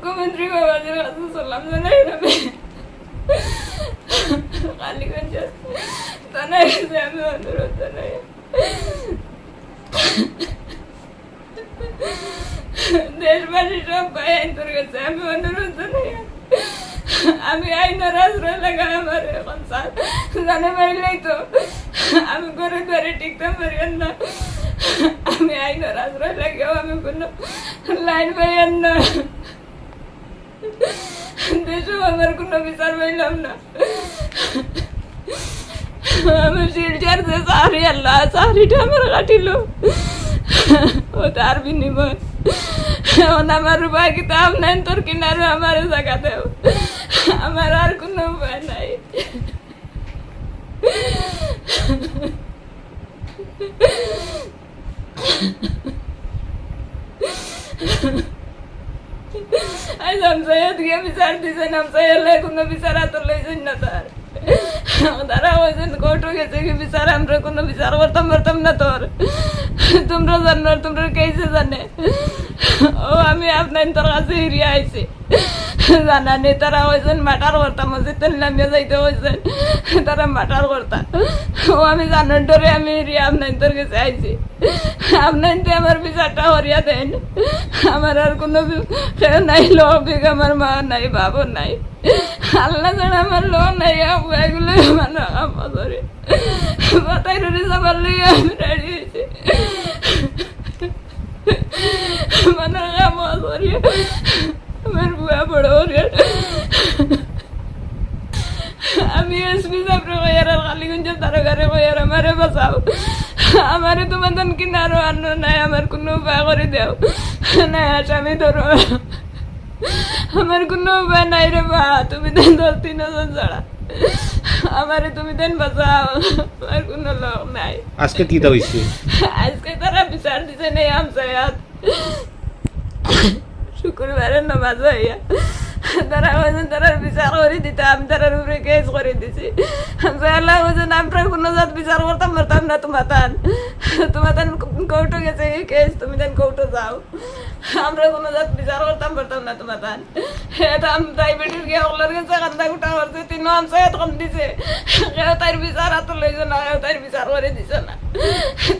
মুখ্যমন্ত্রী বাবাজির কাছে সালাম জানাই আমি কালীগঞ্জ গেছে আমি অনুরোধ জানাই দেশবাসী সব ভাই আইনতর গেছে আমি অনুরোধ জানাই আমি আইনের আশ্রয় লাগা আমার এখন স্যার জানে পারিলেই তো আমি ঘরে ঘরে টিকতে পারি না আমি আইনের আশ্রয় লাগেও আমি কোনো লাইন পাইয়ান না দেশেও আমার কোনো বিচার পাইলাম না আমি শিলচার যে সারি আল্লাহ সারিটা আমার কাটিল ও তার বিনিময় এখন আমার উপায় কিতাব নাই তোর কিনারে আমার জায়গা দেও আমার আর কোনো উপায় নাই আজ আমসাইয়া দিয়ে বিচার দিছেন আমসাইয়ালে কোনো বিচার হাতে লইছেন না তার তারা হয়েছেন কোর্টও গেছে কি বিচার আমরা কোনো বিচার করতাম না তোর তোমরা জানো তোমরা কেসে জানে ও আমি আপনার তোর কাছে হিরিয়া আইছি জানা নেই, তারা হয়েছেন মাটার করতাম মসজিদ নামিয়ে যাইতে হয়েছেন তারা মাটার করতাম ও আমি জানার ডরে আমি হিরিয়া আপনার কাছে আইছি। আপনার আমার বিচারটা হরিয়া দেন। আমার আর কোনো নাই লোক আমার মা নাই বাবু নাই। আল্লাহ জানে আমার লোক নাই এগুলো মানে আমাদের মাথায় রুটি সবার লিগে আমি রেডি হয়েছি মানে আমার সরিয়ে হরিয়া আমি এসপি সাহেবরে কইয়ার আর কালীগঞ্জ তারকারে কইয়ার আমারে বাঁচাও। আমারে তোমার তন কিনারো আন্ন নাই আমার কোনো উপায় করে দেও। নাই আসামি ধরো। আমার কোনো উপায় নাই রে বা তুমি দেন দশ তিন ছাড়া। আমারে তুমি দেন বাঁচাও আমার কোনো লোক নাই। আজকে কি দা হইছে? আজকে তারা বিচার দিছে নেই আমসায়াত শুক্রবারের নামাজ হইয়া। তারা বলছেন তারা বিচার করে দিতে আমি তারার উপরে কেস করে দিছি আল্লাহ বলছেন আমরা কোনো জাত বিচার করতাম পারতাম গেছে কেস তুমি তান কোর্টে যাও আমরা কোনো জাত বিচার করতাম পারতাম না তোমার কান্দা গুটা করছে তিন আমসায়াত কম দিছে কেউ তার বিচার হাতে না কেউ তার বিচার করে না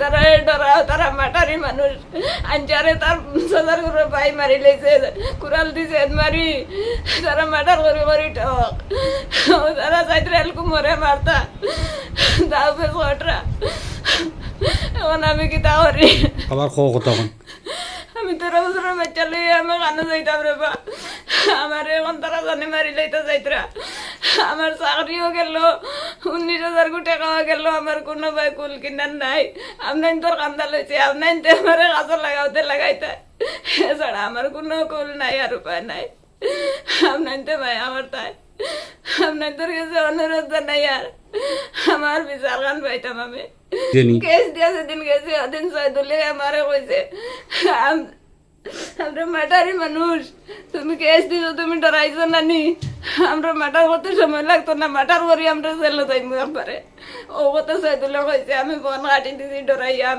তারা ডরা তারা মাটারি মানুষ আঞ্চারে তার সজার করে পাই মারি লাইছে কুড়াল দিছে মারি তারা মাটার করে করে ঠক তারা চাইতে এলকু মরে মারতা দাও বেশ ওটরা এখন আমি কি তা করি আবার কো কথা আমি তেরো বছরের বাচ্চা লইয়া আমি কানে যাইতাম রে বা আমার এখন তারা জানে মারি লইতে যাইতরা আমার চাকরিও গেল উনিশ হাজার কোটি টাকাও গেল আমার কোনো ভাই কুল কিনার নাই আপনার তোর কান্দা লইছে আপনার আমার কাজে লাগাওতে লাগাইতে এছাড়া আমার কোনো কুল নাই আর উপায় নাই আপনার তো ভাই আমার তাই আপনার তোর কাছে অনুরোধ জানাই আর আমার বিচার গান পাইতাম আমি জেনি কেস দিয়া সেদিন গেছে ওদিন সৈদুলে আমারে কইছে আম- আমরা মাটারি মানুষ তুমি কেস দিছো তুমি ডরাইছো নানি আমরা মাটার করতে সময় লাগতো না মাটার করি আমরা জেলে যাইমু একবারে ও কথা সৈদুলে কইছে আমি বন কাটি দিছি ডরাইয়া আমি